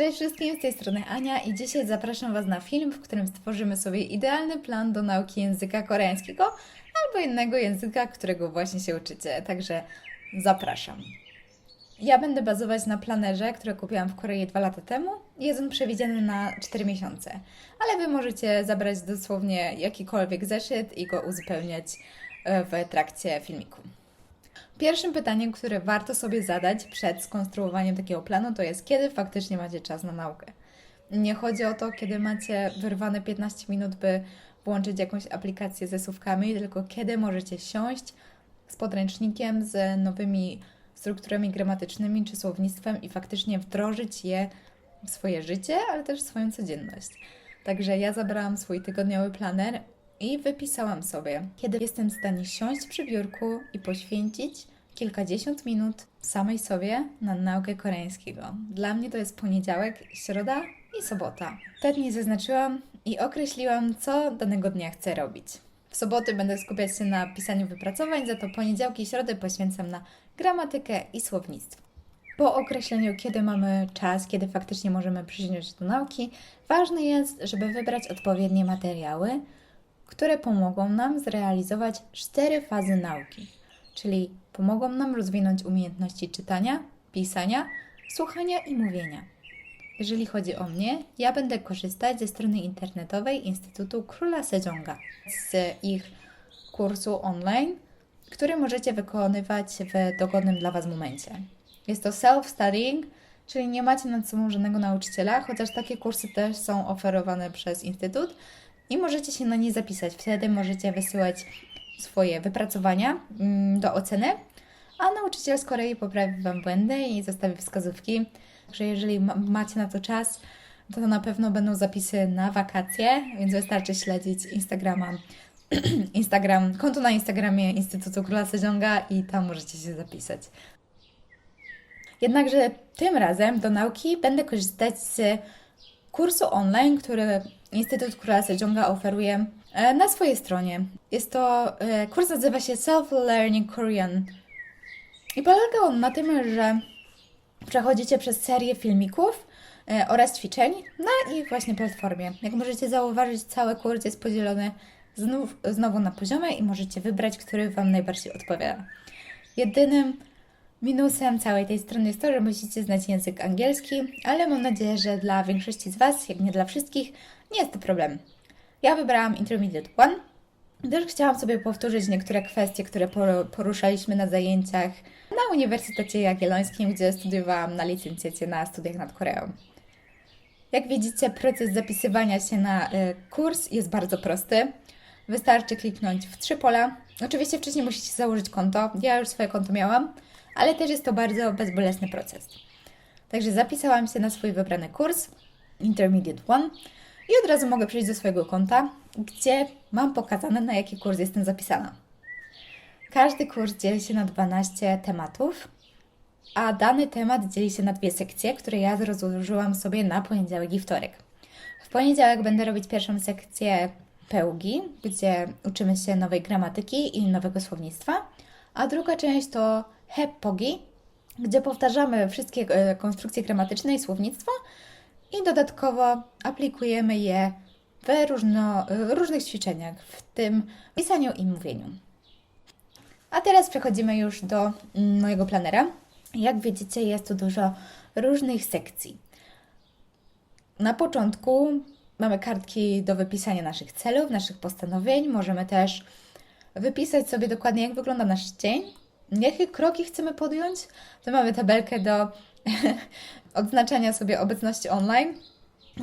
Cześć wszystkim, z tej strony Ania i dzisiaj zapraszam Was na film, w którym stworzymy sobie idealny plan do nauki języka koreańskiego albo innego języka, którego właśnie się uczycie. Także zapraszam. Ja będę bazować na planerze, który kupiłam w Korei dwa lata temu. Jest on przewidziany na 4 miesiące, ale Wy możecie zabrać dosłownie jakikolwiek zeszyt i go uzupełniać e, w trakcie filmiku. Pierwszym pytaniem, które warto sobie zadać przed skonstruowaniem takiego planu, to jest kiedy faktycznie macie czas na naukę. Nie chodzi o to, kiedy macie wyrwane 15 minut, by włączyć jakąś aplikację ze słówkami, tylko kiedy możecie siąść z podręcznikiem, z nowymi strukturami gramatycznymi czy słownictwem i faktycznie wdrożyć je w swoje życie, ale też w swoją codzienność. Także ja zabrałam swój tygodniowy planer i wypisałam sobie, kiedy jestem w stanie siąść przy biurku i poświęcić kilkadziesiąt minut samej sobie na naukę koreańskiego. Dla mnie to jest poniedziałek, środa i sobota. Te dni zaznaczyłam i określiłam, co danego dnia chcę robić. W soboty będę skupiać się na pisaniu wypracowań, za to poniedziałki i środy poświęcam na gramatykę i słownictwo. Po określeniu, kiedy mamy czas, kiedy faktycznie możemy przysiąść się do nauki, ważne jest, żeby wybrać odpowiednie materiały, które pomogą nam zrealizować cztery fazy nauki, czyli pomogą nam rozwinąć umiejętności czytania, pisania, słuchania i mówienia. Jeżeli chodzi o mnie, ja będę korzystać ze strony internetowej Instytutu Króla Sejonga, z ich kursu online, który możecie wykonywać w dogodnym dla Was momencie. Jest to self-studying, czyli nie macie nad sobą żadnego nauczyciela, chociaż takie kursy też są oferowane przez Instytut i możecie się na nie zapisać. Wtedy możecie wysyłać swoje wypracowania mm, do oceny, a nauczyciel z Korei poprawi Wam błędy i zostawi wskazówki. Także jeżeli ma- macie na to czas, to na pewno będą zapisy na wakacje, więc wystarczy śledzić Instagrama, Instagram, konto na Instagramie Instytutu Króla Sezonga i tam możecie się zapisać. Jednakże tym razem do nauki będę korzystać z kursu online, który Instytut Króla Sejonga oferuje e, na swojej stronie. Jest to e, kurs nazywa się Self-Learning Korean. I polega on na tym, że przechodzicie przez serię filmików e, oraz ćwiczeń na ich właśnie platformie. Jak możecie zauważyć, cały kurs jest podzielony znów, znowu na poziomy i możecie wybrać, który Wam najbardziej odpowiada. Jedynym minusem całej tej strony jest to, że musicie znać język angielski, ale mam nadzieję, że dla większości z Was, jak nie dla wszystkich, nie jest to problem. Ja wybrałam Intermediate One, gdyż chciałam sobie powtórzyć niektóre kwestie, które por- poruszaliśmy na zajęciach na Uniwersytecie Jagiellońskim, gdzie studiowałam na licencjacie na studiach nad Koreą. Jak widzicie, proces zapisywania się na y, kurs jest bardzo prosty. Wystarczy kliknąć w trzy pola. Oczywiście wcześniej musicie założyć konto. Ja już swoje konto miałam, ale też jest to bardzo bezbolesny proces. Także zapisałam się na swój wybrany kurs Intermediate One i od razu mogę przejść do swojego konta, gdzie mam pokazane, na jaki kurs jestem zapisana. Każdy kurs dzieli się na 12 tematów, a dany temat dzieli się na dwie sekcje, które ja rozłożyłam sobie na poniedziałek i wtorek. W poniedziałek będę robić pierwszą sekcję pełgi, gdzie uczymy się nowej gramatyki i nowego słownictwa, a druga część to heppogi, gdzie powtarzamy wszystkie e, konstrukcje gramatyczne i słownictwo i dodatkowo aplikujemy je w różno, e, różnych ćwiczeniach, w tym pisaniu i mówieniu. A teraz przechodzimy już do mojego planera. Jak widzicie, jest tu dużo różnych sekcji. Na początku mamy kartki do wypisania naszych celów, naszych postanowień. Możemy też wypisać sobie dokładnie, jak wygląda nasz dzień, jakie kroki chcemy podjąć. Tu mamy tabelkę do odznaczania sobie obecności online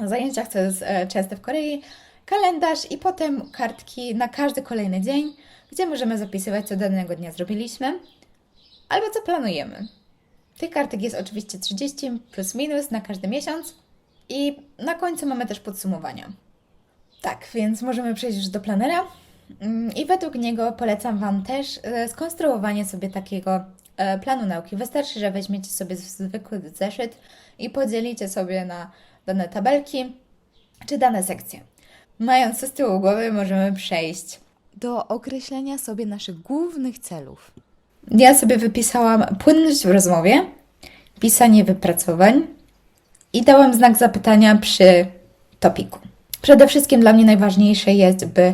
zajęciach, co jest częste w Korei, kalendarz i potem kartki na każdy kolejny dzień, gdzie możemy zapisywać, co danego dnia zrobiliśmy albo co planujemy. Tych kartek jest oczywiście 30 plus minus na każdy miesiąc i na końcu mamy też podsumowania. Tak, więc możemy przejść już do planera. Mm, I według niego polecam Wam też e, skonstruowanie sobie takiego e, planu nauki. Wystarczy, że weźmiecie sobie zwykły zeszyt i podzielicie sobie na dane tabelki czy dane sekcje. Mając to z tyłu głowy, możemy przejść do określenia sobie naszych głównych celów. Ja sobie wypisałam płynność w rozmowie, pisanie wypracowań i dałam znak zapytania przy topiku. Przede wszystkim dla mnie najważniejsze jest, by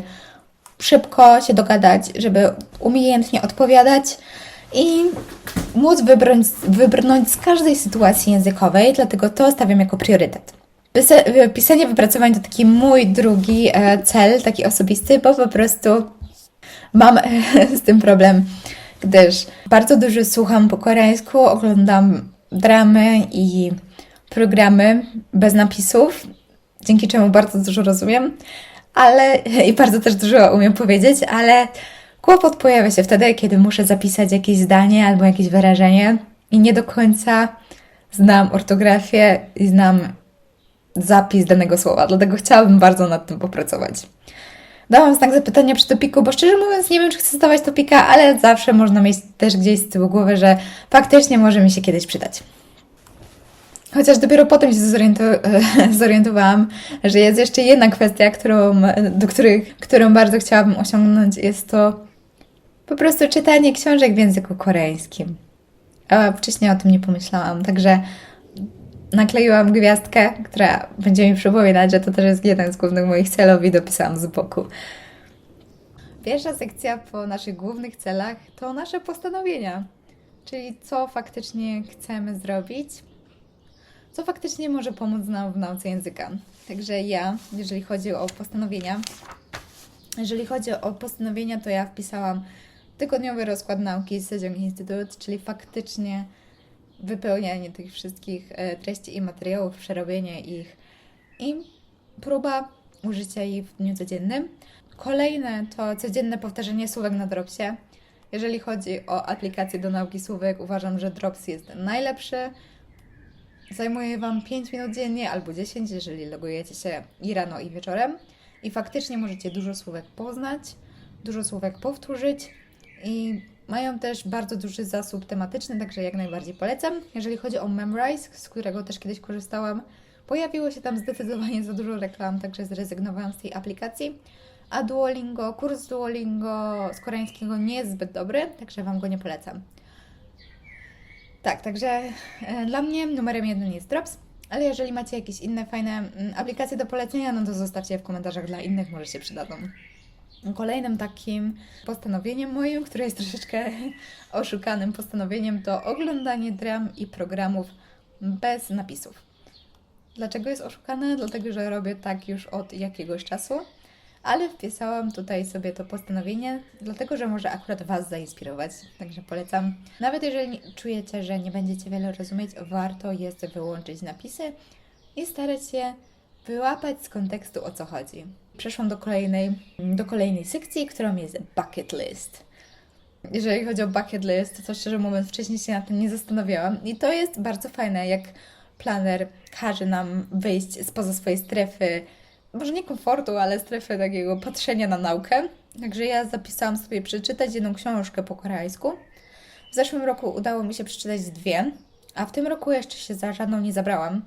szybko się dogadać, żeby umiejętnie odpowiadać i móc wybrnąć, wybrnąć z każdej sytuacji językowej, dlatego to stawiam jako priorytet. Pisa- Pisanie wypracowań to taki mój drugi e, cel, taki osobisty, bo po prostu mam e, z tym problem, gdyż bardzo dużo słucham po koreańsku, oglądam dramy i programy bez napisów, dzięki czemu bardzo dużo rozumiem, ale i bardzo też dużo umiem powiedzieć, ale kłopot pojawia się wtedy, kiedy muszę zapisać jakieś zdanie albo jakieś wyrażenie i nie do końca znam ortografię i znam zapis danego słowa, dlatego chciałabym bardzo nad tym popracować. Dałam znak zapytania przy topiku, bo szczerze mówiąc nie wiem, czy chcę zdawać topika, ale zawsze można mieć też gdzieś z tyłu głowy, że faktycznie może mi się kiedyś przydać. Chociaż dopiero potem się zoriento- zorientowałam, że jest jeszcze jedna kwestia, którą, do których, którą bardzo chciałabym osiągnąć. Jest to po prostu czytanie książek w języku koreańskim. A wcześniej o tym nie pomyślałam, także nakleiłam gwiazdkę, która będzie mi przypominać, że to też jest jeden z głównych moich celów i dopisałam z boku. Pierwsza sekcja po naszych głównych celach to nasze postanowienia, czyli co faktycznie chcemy zrobić, co faktycznie może pomóc nam w nauce języka. Także ja, jeżeli chodzi o postanowienia, jeżeli chodzi o postanowienia, to ja wpisałam tygodniowy rozkład nauki z Sejong Institute, czyli faktycznie wypełnianie tych wszystkich e, treści i materiałów, przerobienie ich i próba użycia ich w dniu codziennym. Kolejne to codzienne powtarzanie słówek na Dropsie. Jeżeli chodzi o aplikację do nauki słówek, uważam, że Drops jest najlepszy. Zajmuje Wam 5 minut dziennie albo 10, jeżeli logujecie się i rano, i wieczorem. I faktycznie możecie dużo słówek poznać, dużo słówek powtórzyć i mają też bardzo duży zasób tematyczny, także jak najbardziej polecam. Jeżeli chodzi o Memrise, z którego też kiedyś korzystałam, pojawiło się tam zdecydowanie za dużo reklam, także zrezygnowałam z tej aplikacji. A Duolingo, kurs Duolingo z koreańskiego nie jest zbyt dobry, także Wam go nie polecam. Tak, także e, dla mnie numerem jeden jest Drops, ale jeżeli macie jakieś inne fajne mm, aplikacje do polecenia, no to zostawcie je w komentarzach dla innych, może się przydadzą. Kolejnym takim postanowieniem moim, które jest troszeczkę oszukanym postanowieniem, to oglądanie dram i programów bez napisów. Dlaczego jest oszukane? Dlatego, że robię tak już od jakiegoś czasu, ale wpisałam tutaj sobie to postanowienie, dlatego, że może akurat Was zainspirować, także polecam. Nawet jeżeli czujecie, że nie będziecie wiele rozumieć, warto jest wyłączyć napisy i starać się wyłapać z kontekstu o co chodzi. Przeszłam do kolejnej, do kolejnej sekcji, którą jest bucket list. Jeżeli chodzi o bucket list, to szczerze mówiąc wcześniej się nad tym nie zastanawiałam i to jest bardzo fajne, jak planer każe nam wyjść spoza swojej strefy, może nie komfortu, ale strefy takiego patrzenia na naukę. Także ja zapisałam sobie przeczytać jedną książkę po koreańsku. W zeszłym roku udało mi się przeczytać dwie, a w tym roku jeszcze się za żadną nie zabrałam,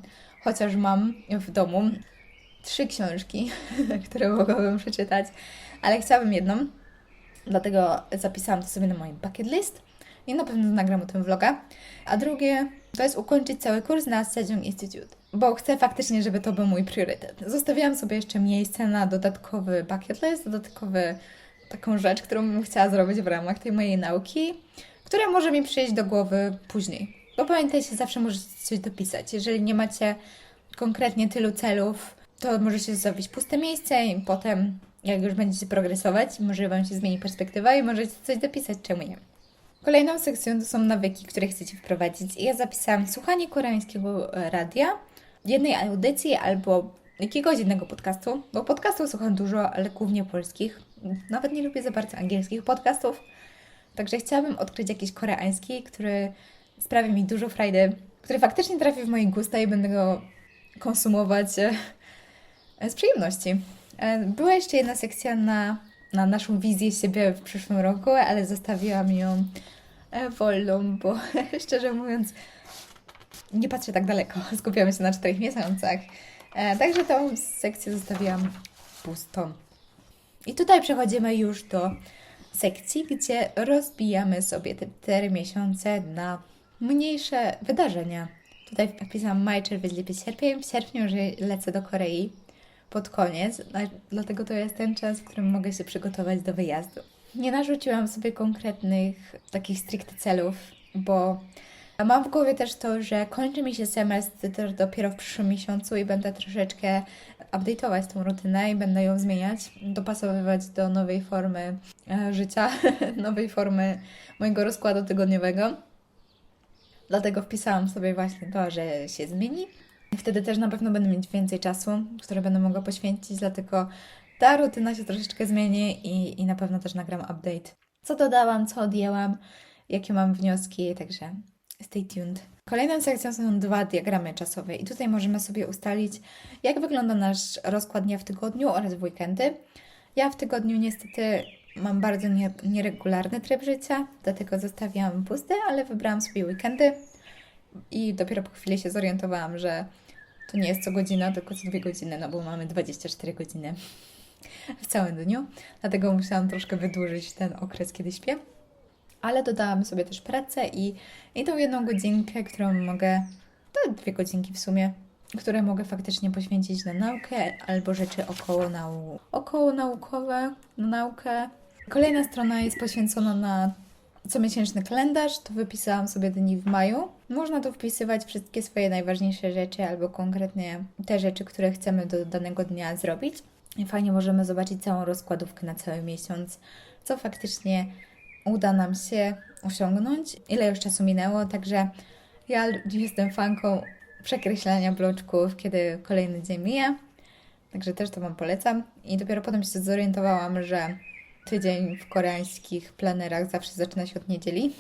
chociaż mam w domu trzy książki, które mogłabym przeczytać, ale chciałabym jedną, dlatego zapisałam to sobie na moim bucket list i na pewno nagram o tym vloga. A drugie to jest ukończyć cały kurs na Sejong Institute, bo chcę faktycznie, żeby to był mój priorytet. Zostawiłam sobie jeszcze miejsce na dodatkowy bucket list, dodatkowy taką rzecz, którą bym chciała zrobić w ramach tej mojej nauki, która może mi przyjść do głowy później. Bo pamiętajcie, zawsze możecie coś dopisać. Jeżeli nie macie konkretnie tylu celów, to możecie zrobić puste miejsce i potem, jak już będziecie progresować, może Wam się zmieni perspektywa i możecie coś dopisać, czemu nie. Kolejną sekcją to są nawyki, które chcecie wprowadzić. Ja zapisałam słuchanie koreańskiego e, radia, jednej audycji albo jakiegoś innego podcastu, bo podcastów słucham dużo, ale głównie polskich. Nawet nie lubię za bardzo angielskich podcastów. Także chciałabym odkryć jakiś koreański, który sprawi mi dużo frajdy, który faktycznie trafi w moje gusta i będę go konsumować e, z przyjemności. E, Była jeszcze jedna sekcja na, na naszą wizję siebie w przyszłym roku, ale zostawiłam ją e, wolną, bo szczerze mówiąc nie patrzę tak daleko. Skupiamy się na czterech miesiącach. E, Także tą sekcję zostawiłam pustą. I tutaj przechodzimy już do sekcji, gdzie rozbijamy sobie te cztery miesiące na mniejsze wydarzenia. Tutaj wpisałam maj, czerwiec, lipiec, sierpień. W sierpniu już lecę do Korei pod koniec, dlatego to jest ten czas, w którym mogę się przygotować do wyjazdu. Nie narzuciłam sobie konkretnych takich stricte celów, bo mam w głowie też to, że kończy mi się semestr dopiero w przyszłym miesiącu i będę troszeczkę update'ować tą rutynę i będę ją zmieniać, dopasowywać do nowej formy e, życia, nowej formy mojego rozkładu tygodniowego. Dlatego wpisałam sobie właśnie to, że się zmieni. Wtedy też na pewno będę mieć więcej czasu, które będę mogła poświęcić, dlatego ta rutyna się troszeczkę zmieni i, i na pewno też nagram update. Co dodałam, co odjęłam, jakie mam wnioski, także stay tuned. Kolejną sekcją są dwa diagramy czasowe i tutaj możemy sobie ustalić, jak wygląda nasz rozkład dnia w tygodniu oraz w weekendy. Ja w tygodniu niestety mam bardzo nie, nieregularny tryb życia, dlatego zostawiłam pusty, ale wybrałam sobie weekendy i dopiero po chwili się zorientowałam, że to nie jest co godzina, tylko co dwie godziny, no bo mamy 24 godziny w całym dniu, dlatego musiałam troszkę wydłużyć ten okres, kiedy śpię. Ale dodałam sobie też pracę i, i tą jedną godzinkę, którą mogę, to dwie godzinki w sumie, które mogę faktycznie poświęcić na naukę albo rzeczy około, nau około naukowe, na naukę. Kolejna strona jest poświęcona na comiesięczny kalendarz, to wypisałam sobie dni w maju. Można tu wpisywać wszystkie swoje najważniejsze rzeczy albo konkretnie te rzeczy, które chcemy do danego dnia zrobić. Fajnie możemy zobaczyć całą rozkładówkę na cały miesiąc, co faktycznie uda nam się osiągnąć, ile już czasu minęło, także ja jestem fanką przekreślania bloczków, kiedy kolejny dzień mija, także też to Wam polecam. I dopiero potem się zorientowałam, że tydzień w koreańskich planerach zawsze zaczyna się od niedzieli,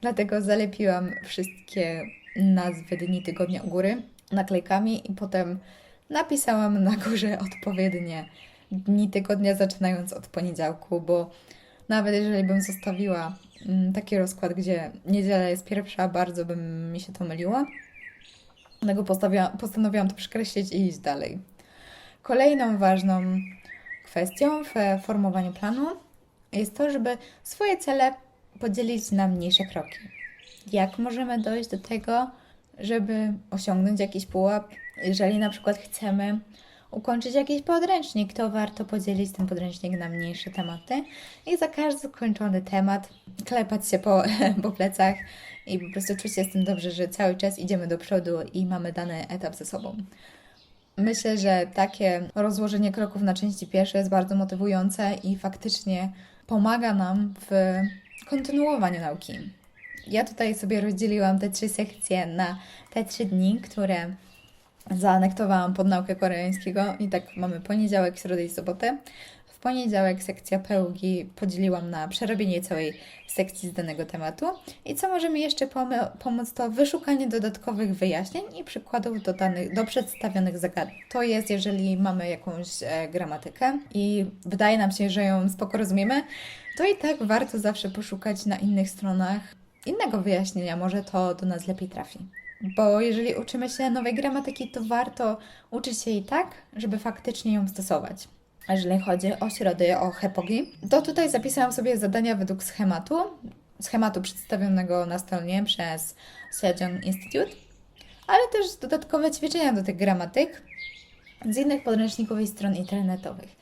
dlatego zalepiłam wszystkie nazwy dni tygodnia u góry naklejkami i potem napisałam na górze odpowiednie dni tygodnia, zaczynając od poniedziałku, bo nawet jeżeli bym zostawiła mm, taki rozkład, gdzie niedziela jest pierwsza, bardzo by mi się to myliło. Dlatego postanowiłam to przekreślić i iść dalej. Kolejną ważną kwestią w formowaniu planu jest to, żeby swoje cele podzielić na mniejsze kroki. Jak możemy dojść do tego, żeby osiągnąć jakiś pułap? Jeżeli na przykład chcemy ukończyć jakiś podręcznik, to warto podzielić ten podręcznik na mniejsze tematy i za każdy skończony temat klepać się po, po plecach i po prostu czuć się z tym dobrze, że cały czas idziemy do przodu i mamy dany etap ze sobą. Myślę, że takie rozłożenie kroków na części pierwsze jest bardzo motywujące i faktycznie pomaga nam w kontynuowaniu nauki. Ja tutaj sobie rozdzieliłam te trzy sekcje na te trzy dni, które zaanektowałam pod naukę koreańskiego i tak mamy poniedziałek, środę i sobotę. W poniedziałek sekcja pełgi podzieliłam na przerobienie całej sekcji z danego tematu. I co może mi jeszcze pomóc, to wyszukanie dodatkowych wyjaśnień i przykładów do, danych, do przedstawionych zagadnień. To jest, jeżeli mamy jakąś e, gramatykę i wydaje nam się, że ją spoko rozumiemy, to i tak warto zawsze poszukać na innych stronach innego wyjaśnienia, może to do nas lepiej trafi. Bo jeżeli uczymy się nowej gramatyki, to warto uczyć się jej tak, żeby faktycznie ją stosować. A jeżeli chodzi o środy, o hepogi, to tutaj zapisałam sobie zadania według schematu, schematu przedstawionego na stronie przez Sejong Institute, ale też dodatkowe ćwiczenia do tych gramatyk z innych podręczników i stron internetowych.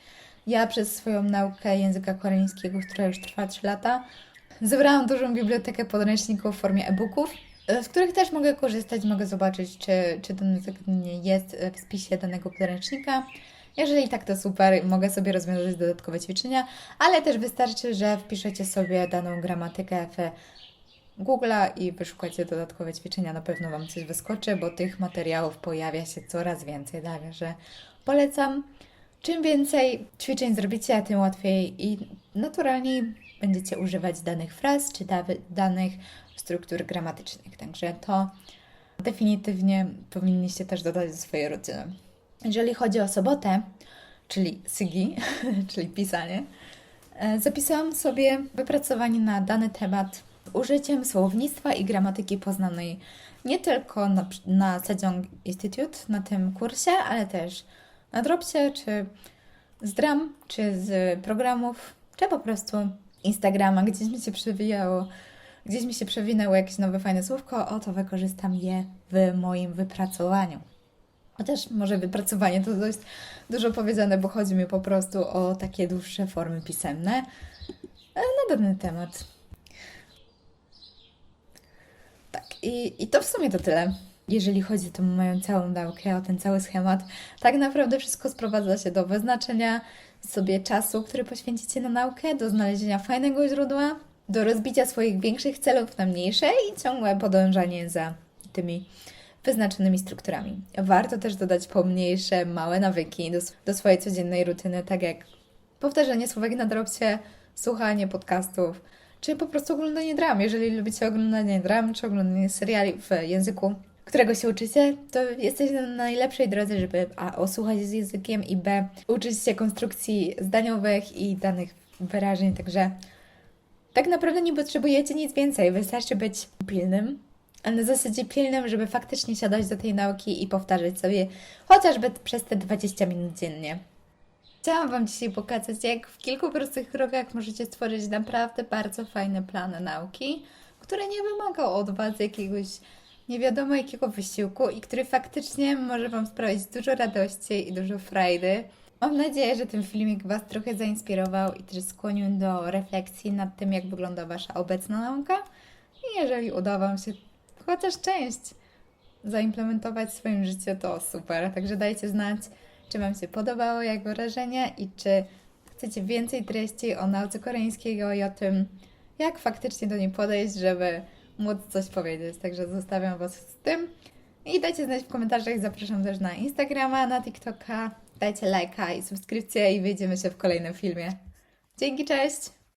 Ja przez swoją naukę języka koreańskiego, która już trwa 3 lata, zebrałam dużą bibliotekę podręczników w formie e-booków, z których też mogę korzystać, mogę zobaczyć, czy, czy dane zagadnienie jest w spisie danego podręcznika. Jeżeli tak, to super, mogę sobie rozwiązać dodatkowe ćwiczenia, ale też wystarczy, że wpiszecie sobie daną gramatykę w Google'a i wyszukacie dodatkowe ćwiczenia, na pewno Wam coś wyskoczy, bo tych materiałów pojawia się coraz więcej, także polecam. Czym więcej ćwiczeń zrobicie, tym łatwiej i naturalniej będziecie używać danych fraz czy da- danych struktur gramatycznych. Także to definitywnie powinniście też dodać do swojej rutyny. Jeżeli chodzi o sobotę, czyli sygi, czyli pisanie, e, zapisałam sobie wypracowanie na dany temat użyciem słownictwa i gramatyki poznanej nie tylko na, na Sejong Institute, na tym kursie, ale też na Dropsie, czy z dram, czy z programów, czy po prostu Instagrama, gdzieś mi się przewijało gdzieś mi się przewinęło jakieś nowe fajne słówko, o to wykorzystam je w moim wypracowaniu. Chociaż może wypracowanie to dość dużo powiedziane, bo chodzi mi po prostu o takie dłuższe formy pisemne e, na dany temat. Tak, i, i to w sumie to tyle. Jeżeli chodzi o tą moją całą naukę, o ten cały schemat, tak naprawdę wszystko sprowadza się do wyznaczenia sobie czasu, który poświęcicie na naukę, do znalezienia fajnego źródła, do rozbicia swoich większych celów na mniejsze i ciągłe podążanie za tymi wyznaczonymi strukturami. Warto też dodać pomniejsze, małe nawyki do, do swojej codziennej rutyny, tak jak powtarzanie słówek na drobcie, słuchanie podcastów, czy po prostu oglądanie dram. Jeżeli lubicie oglądanie dram, czy oglądanie seriali w języku, którego się uczycie, to jesteście na najlepszej drodze, żeby a. osłuchać z językiem i b. uczyć się konstrukcji zdaniowych i danych wyrażeń, także tak naprawdę nie potrzebujecie nic więcej, wystarczy być pilnym, ale na zasadzie pilnym, żeby faktycznie siadać do tej nauki i powtarzać sobie chociażby przez te 20 minut dziennie. Chciałam Wam dzisiaj pokazać, jak w kilku prostych krokach możecie stworzyć naprawdę bardzo fajne plany nauki, które nie wymagał od Was jakiegoś nie wiadomo jakiego wysiłku i który faktycznie może Wam sprawić dużo radości i dużo frajdy. Mam nadzieję, że ten filmik Was trochę zainspirował i też skłonił do refleksji nad tym, jak wygląda Wasza obecna nauka. I jeżeli uda Wam się chociaż część zaimplementować w swoim życiu, to super. Także dajcie znać, czy Wam się podobało, jak wrażenie i czy chcecie więcej treści o nauce koreańskiego i o tym, jak faktycznie do niej podejść, żeby móc coś powiedzieć. Także zostawiam Was z tym. I dajcie znać w komentarzach. Zapraszam też na Instagrama, na TikToka. Dajcie lajka i subskrypcję i wyjdziemy się w kolejnym filmie. Dzięki, cześć!